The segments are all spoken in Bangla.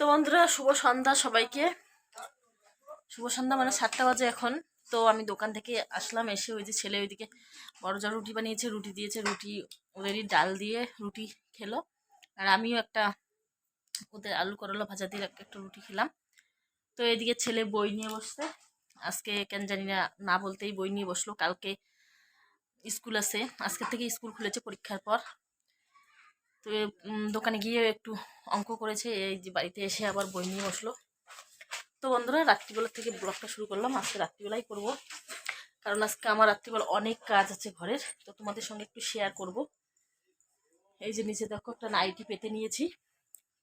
তো বন্ধুরা, শুভ সন্ধ্যা সবাইকে। শুভ সন্ধ্যা মানে সাতটা বাজে এখন। তো আমি দোকান থেকে আসলাম, এসে ওই যে ছেলে ওইদিকে বড় জল রুটি বানিয়েছে, রুটি দিয়েছে, রুটি ওদেরই ডাল দিয়ে রুটি খেলো। আর আমিও একটা ওদের আলু করলা ভাজা দিয়ে একটা রুটি খেলাম। তো এদিকে ছেলে বই নিয়ে বসছে। আজকে কেন জানি না না বলতেই বই নিয়ে বসল। কালকে স্কুল আছে। আজকের থেকে স্কুল খুলেছে পরীক্ষার পর। তো দোকানে গিয়ে একটু অঙ্ক করেছে, এই যে বাড়িতে এসে আবার বই নিয়ে বসল। তো বন্ধুরা, রাত্রিবেলা থেকে ব্লগটা শুরু করলাম, আজকে রাত্রিবেলাই করব। কারণ আজকে আমার রাত্রিবেলা অনেক কাজ আছে ঘরের, তো তোমাদের সঙ্গে একটু শেয়ার করব। এই যে নিচে দেখো, একটা নাইটি পেতে নিয়েছি।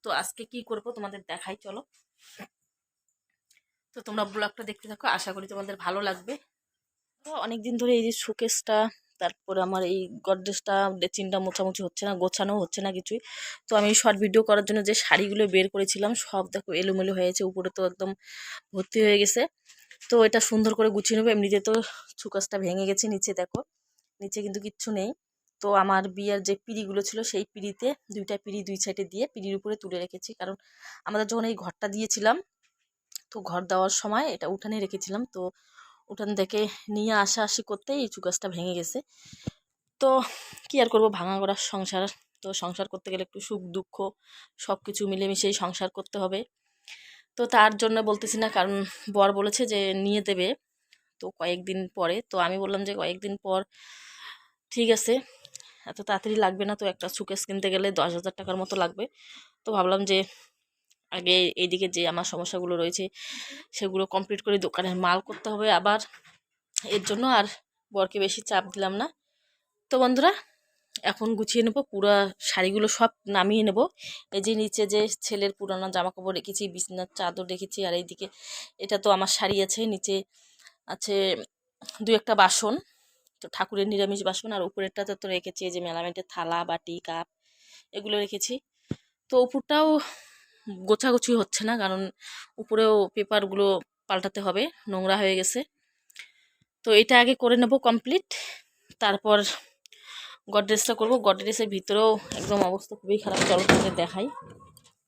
তো আজকে কি করব তোমাদের দেখাই, চলো। তো তোমরা ব্লগটা দেখতে থাকো, আশা করি তোমাদের ভালো লাগবে। তো অনেক দিন ধরে এই যে শোকেসটা তারপরে আমার এই গডরেজটা ড্রেসিংটা মোছামুছি হচ্ছে না, গোছানো হচ্ছে না কিছুই। তো আমি শর্ট ভিডিও করার জন্য যে শাড়িগুলো বের করেছিলাম, সব দেখো এলোমেলো হয়েছে উপরে তো একদম ভর্তি হয়ে গেছে। তো এটা সুন্দর করে গুছিয়ে নেব, এমনিতে তো সুকাসটা ভেঙে গেছে নিচে, দেখো। নিচে কিন্তু কিচ্ছু নেই। তো আমার বিয়ের যে পিড়িগুলো ছিল, সেই পিড়িতে দুইটা পিড়ি দুই সাইডে দিয়ে পিড়ির উপরে তুলে রেখেছি। কারণ আমাদের যখন এই ঘরটা দিয়েছিলাম, তো ঘর দেওয়ার সময় এটা উঠানে রেখেছিলাম, তো উঠান থেকে নিয়ে আসা আসি করতে এই চুকাসটা ভেঙে গেছে। তো কি আর করব? ভাঙা করার সংসার। তো সংসার করতে গেলে একটু সুখ, দুঃখ সব কিছু মিলেমিশেই সংসার করতে হবে। তো তার জন্য বলতেছি না, কারণ বর বলেছে যে নিয়ে দেবে তো কয়েকদিন পরে। তো আমি বললাম যে কয়েকদিন পর ঠিক আছে, এত তাড়াতাড়ি লাগবে না তো একটা সুকেস কিনতে গেলে দশ হাজার টাকার মতো লাগবে। তো ভাবলাম যে আগে এইদিকে যে আমার সমস্যাগুলো রয়েছে, সেগুলো কমপ্লিট করে দোকানের মাল করতে হবে আবার। এর জন্য আর বরকে বেশি চাপ দিলাম না। তো বন্ধুরা, এখন গুছিয়ে নেব, পুরো শাড়িগুলো সব নামিয়ে নেব। এই যে নিচে যে ছেলের পুরানো জামা কাপড় রেখেছি, বিছনার চাদর রেখেছি, আর এইদিকে এটা তো আমার শাড়ি আছে, নিচে আছে দু একটা বাসন। তো ঠাকুরের নিরামিষ বাসন, আর উপরেরটাতে তো রেখেছি এই যে মেলামেটের থালা, বাটি, কাপ, এগুলো রেখেছি। তো উপরটাও গোছাগুছি হচ্ছে না, কারণ উপরেও পেপারগুলো পাল্টাতে হবে, নোংরা হয়ে গেছে। তো এটা আগে করে নেব কমপ্লিট তারপর গডরেজটা করব। গডরেজের ভিতরেও একদম অবস্থা খুবই খারাপ, চলো তোমাদের দেখাই।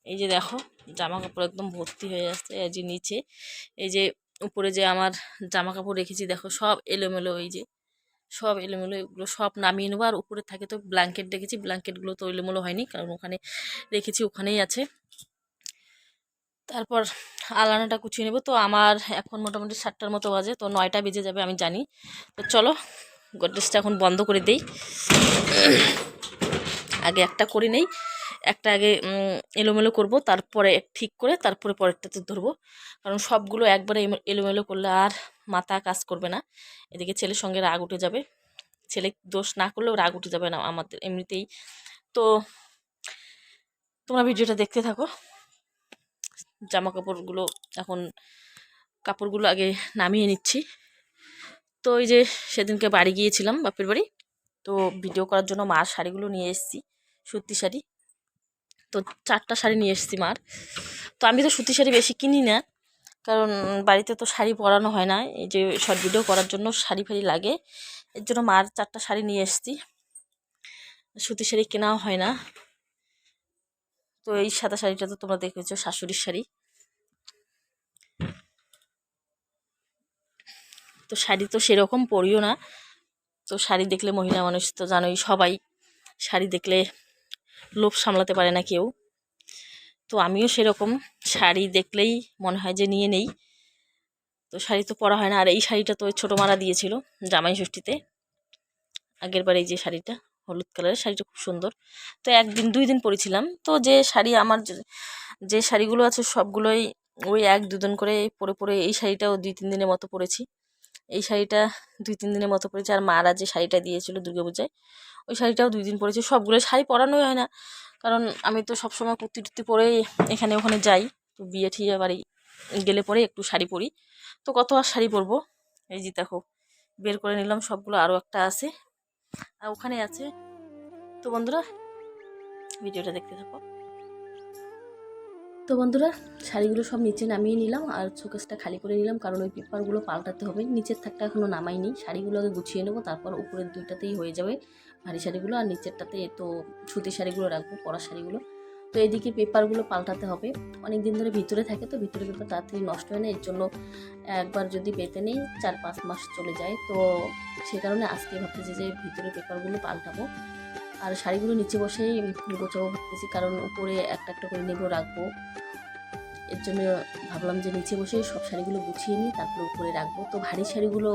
এই যে দেখো জামা কাপড় একদম ভর্তি হয়ে যাচ্ছে এই যে নিচে, এই যে উপরে যে আমার জামা কাপড় রেখেছি, দেখো সব এলোমেলো, এই যে সব এলোমেলো, এগুলো সব নামিয়ে নেব, আর উপরে থাকে তো ব্ল্যাঙ্কেট রেখেছি ব্ল্যাঙ্কেটগুলো তো এলোমেলো হয়নি, কারণ ওখানে রেখেছি, ওখানেই আছে। তারপর আলানাটা কুচিয়ে নেব। তো আমার এখন মোটামুটি সাতটার মতো বাজে, তো নয়টা বেজে যাবে আমি জানি। তো চলো, গডরেজটা এখন বন্ধ করে দেই। আগে একটা করে নেই, একটা আগে এলোমেলো করব, তারপরে ঠিক করে তারপরে পরেরটাতে ধরবো। কারণ সবগুলো একবারে এলোমেলো করলে আর মাথা কাজ করবে না। এদিকে ছেলের সঙ্গে রাগ উঠে যাবে। ছেলে দোষ না করলেও রাগ উঠে যাবে না আমাদের এমনিতেই। তো তোমরা ভিডিওটা দেখতে থাকো। জামা কাপড়গুলো এখন কাপড়গুলো আগে নামিয়ে নিচ্ছি। তো ওই যে সেদিনকে বাড়ি গিয়েছিলাম বাপের বাড়ি। তো ভিডিও করার জন্য মার শাড়িগুলো নিয়ে এসেছি, সুতি শাড়ি। তো চারটা শাড়ি নিয়ে এসেছি মার। তো আমি তো সুতি শাড়ি বেশি কিনি না, কারণ বাড়িতে তো শাড়ি পরানো হয় না। এই যে শর্ট ভিডিও করার জন্য শাড়ি ফাড়ি লাগে, এর জন্য মার চারটা শাড়ি নিয়ে এসেছি। সুতি শাড়ি কেনাও হয় না। তো এই সাদা শাড়িটা তো তোমরা দেখেছ, শাশুড়ির শাড়ি। তো শাড়ি তো সেরকম পরিও না। তো শাড়ি দেখলে মহিলা মানুষ তো জানোই, সবাই শাড়ি দেখলে লোভ সামলাতে পারে না কেউ। তো আমিও সেরকম শাড়ি দেখলেই মনে হয় যে নিয়ে নেই। তো শাড়ি তো পরা হয় না, আর এই শাড়িটা তো ছোটো মারা দিয়েছিল জামাই ষষ্ঠীতে। আগের বার এই যে শাড়িটা। হলুদ কালারের শাড়িটা খুব সুন্দর। তো একদিন, দুই দিন পরেছিলাম। তো যে শাড়ি আমার যে- শাড়িগুলো আছে সবগুলোই ওই এক দুদিন করে পরে পরে এই শাড়িটাও দুই তিন দিনের মতো পরেছি। এই শাড়িটা দুই তিন দিনের মতো পরেছি। আর মারা যে শাড়িটা দিয়েছিল দুর্গাপূজায় ওই শাড়িটাও দুই দিন পরেছি। সবগুলো শাড়ি পরানোই হয় না। কারণ আমি তো সবসময় কুর্তি টুর্তি পরেই এখানে ওখানে যাই। তো বিয়ে ঠিয়ে বাড়ি গেলে পরে একটু শাড়ি পরি। তো কত আর শাড়ি পরবো? এই যে দেখো, বের করে নিলাম। সবগুলো আরও একটা আছে। ওখানে আছে। তো বন্ধুরা, ভিডিওটা দেখতে থাকো। তো বন্ধুরা, শাড়িগুলো সব নিচে নামিয়ে নিলাম আর শোকেসটা খালি করে নিলাম কারণ ওই পেপারগুলো পাল্টাতে হবে। নিচের থাকটা এখনও নামাইনি শাড়িগুলো আগে গুছিয়ে নেব, তারপর উপরের দুইটাতেই হয়ে যাবে ভারী শাড়িগুলো। আর নিচেরটাতে তো সুতির শাড়িগুলো রাখব পরা শাড়িগুলো। তো এদিকে পেপারগুলো পাল্টাতে হবে। অনেক দিন ধরে ভিতরে থাকে তো, ভিতরে পেপার তাড়াতাড়ি নষ্ট হয় না, এর জন্য একবার যদি পেতে নেই, চার পাঁচ মাস চলে যায়। তো সে কারণে আজকে ভাবতেছি যে ভিতরে পেপারগুলো পাল্টাবো। আর শাড়িগুলো নিচে বসেই গোছাবো ভাবতেছি, কারণ উপরে একটা একটা করে নেব, রাখব। এর জন্য ভাবলাম যে নিচে বসে সব শাড়িগুলো গুছিয়ে নিই, তারপরে উপরে রাখব। তো ভারী শাড়িগুলো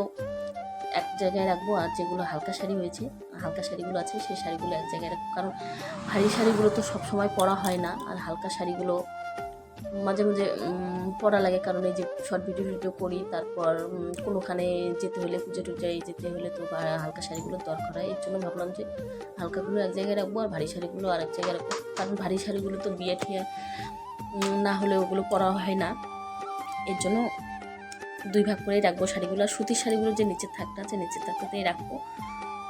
এক জায়গায় রাখব আর যেগুলো হালকা শাড়ি হয়েছে, হালকা শাড়িগুলো আছে, সেই শাড়িগুলো এক জায়গায় রাখব। কারণ ভারী শাড়িগুলো তো সব সময় পরা হয় না, আর হালকা শাড়িগুলো মাঝে মাঝে পরা লাগে। কারণ এই যে শর্ট ভিডিও ভিডিও করি, তারপর কোনোখানে যেতে হলে পুজো টুজায় যেতে হলে তো হালকা শাড়িগুলো দরকার হয়, এর জন্য ভাবলাম যে হালকাগুলো এক জায়গায় রাখব আর ভারী শাড়িগুলো আর এক জায়গায় রাখব। কারণ ভারী শাড়িগুলো তো বিয়ে ঠিয়ে না হলে ওগুলো পরা হয় না। এর জন্য দুই ভাগ করেই রাখব শাড়িগুলো। আর সুতির শাড়িগুলো যে নিচের থাকটা আছে নিচের থাকটাতেই রাখব।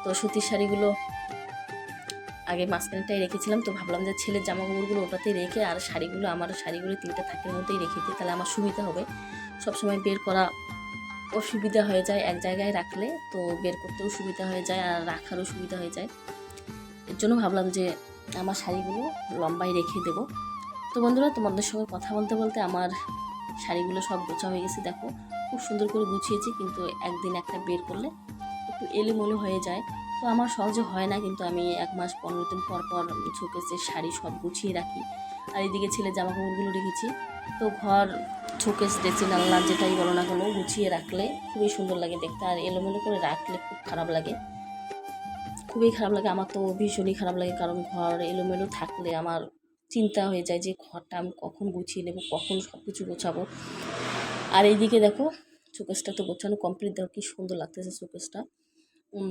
তো সুতির শাড়িগুলো আগে মাঝখানটাই রেখেছিলাম, তো ভাবলাম যে ছেলের জামা কাপড়গুলো ওটাতে রেখে আর শাড়িগুলো, আমার শাড়িগুলো তিনটা থাকের মধ্যেই রেখে দিই, তাহলে আমার সুবিধা হবে। সবসময় বের করা অসুবিধা হয়ে যায় এক জায়গায় রাখলে, তো বের করতেও সুবিধা হয়ে যায় আর রাখারও সুবিধা হয়ে যায়। এর জন্য ভাবলাম যে আমার শাড়িগুলো লম্বায় রেখে দেবো। তো বন্ধুরা, তোমাদের সঙ্গে কথা বলতে বলতে আমার শাড়িগুলো সব গোছা হয়ে গেছে, দেখো। খুব সুন্দর করে গুছিয়েছি, কিন্তু একদিন একটা বের করলে একটু এলোমেলো হয়ে যায়। তো আমার সহজে হয় না, কিন্তু আমি এক মাস পনেরো দিন পর পর শোকেসের শাড়ি সব গুছিয়ে রাখি। আর এদিকে ছেলে জামা কাপড়গুলো রেখেছি। তো ঘর শোকেস, ড্রেসিং আল্লাহ যেটাই বলো না কেন, গুছিয়ে রাখলে খুবই সুন্দর লাগে দেখতে। আর এলোমেলো করে রাখলে খুব খারাপ লাগে। খুবই খারাপ লাগে, আমার তো ভীষণই খারাপ লাগে, কারণ ঘর এলোমেলো থাকলে আমার চিন্তা হয়ে যায় যে ঘরটা আমি কখন গুছিয়ে নেব, কখন সব কিছু গোছাবো। আর এইদিকে দেখো শোকেসটা তো গোছানো কমপ্লিট দেখো কি সুন্দর লাগতেছে শোকেসটা।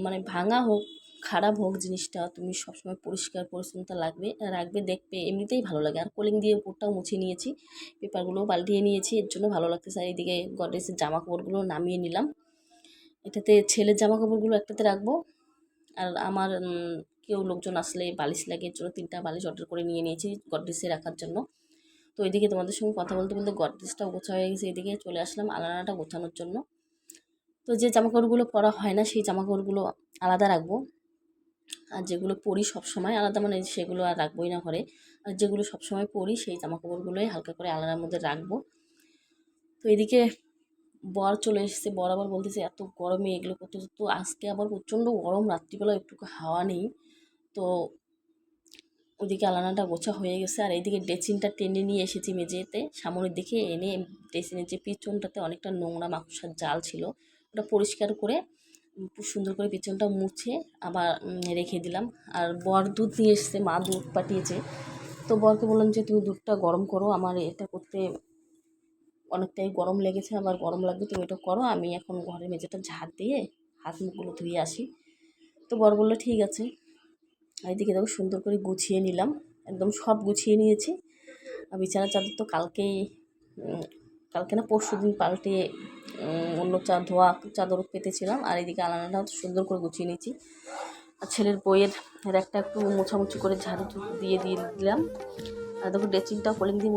মানে ভাঙা হোক, খারাপ হোক জিনিসটা, তুমি সবসময় পরিষ্কার পরিচ্ছন্নতা লাগবে, রাখবে, দেখবে, এমনিতেই ভালো লাগে। আর কোলিং দিয়ে উপরটাও মুছে নিয়েছি পেপারগুলোও পাল্টিয়ে নিয়েছি, এর জন্য ভালো লাগতেছে। আর এইদিকে গডরেজের জামা কাপড়গুলো নামিয়ে নিলাম। এটাতে ছেলের জামা কাপড়গুলো একটাতে রাখব। আর আমার কেউ লোকজন আসলে বালিশ লাগে, এর জন্য তিনটা বালিশ অর্ডার করে নিয়ে নিয়েছি গডরেজে রাখার জন্য। তো এদিকে তোমাদের সঙ্গে কথা বলতে বলতে গডরেজটাও গোছা হয়ে গেছে। এদিকে চলে আসলাম আলানাটা গোছানোর জন্য। তো যে জামাকাপড়গুলো পরা হয় না, সেই জামাকাপড়গুলো আলাদা রাখব। আর যেগুলো পরি সবসময় আলাদা মানে সেগুলো আর রাখবোই না ঘরে। আর যেগুলো সবসময় পরি, সেই জামাকাপড়গুলোই হালকা করে আলাদার মধ্যে রাখব। তো এদিকে বর চলে এসেছে। বর আবার বলতেছে, এত গরমে এগুলো করতে তো আজকে আবার প্রচণ্ড গরম রাত্রিবেলা একটু হাওয়া নেই। তো ওদিকে আলানাটা গোছা হয়ে গেছে আর এইদিকে ড্রেসিংটা টেনে নিয়ে এসেছি মেঝেতে। সামনের দিকে এনে ড্রেসিংয়ের যে পিছনটাতে অনেকটা নোংরা মাকড়সার জাল ছিল, ওটা পরিষ্কার করে সুন্দর করে পিছনটা মুছে আবার রেখে দিলাম। আর বর দুধ নিয়ে এসছে, মা দুধ পাঠিয়েছে। তো বরকে বললাম যে, তুমি দুধটা গরম করো, আমার এটা করতে অনেকটাই গরম লেগেছে আবার গরম লাগবে, তুমি এটা করো, আমি এখন ঘরের মেঝেটা ঝাড় দিয়ে হাত মুখগুলো ধুয়ে আসি। তো বর বলল, ঠিক আছে। এদিকে দেখো সুন্দর করে গুছিয়ে নিলাম। একদম সব গুছিয়ে নিয়েছি। আর বিছানা চাদর তো কালকেই কালকে না পরশু দিন পাল্টে অন্য চা, ধোয়া চাদর পেতেছিলাম। আর এইদিকে আলানাটাও সুন্দর করে গুছিয়ে নিয়েছি। আর ছেলের বইয়ের একটা একটু মোছামুছি করে ঝাড়ু দিয়ে দিয়ে দিলাম। আর দেখো ড্রেসিংটা কলিং দিয়ে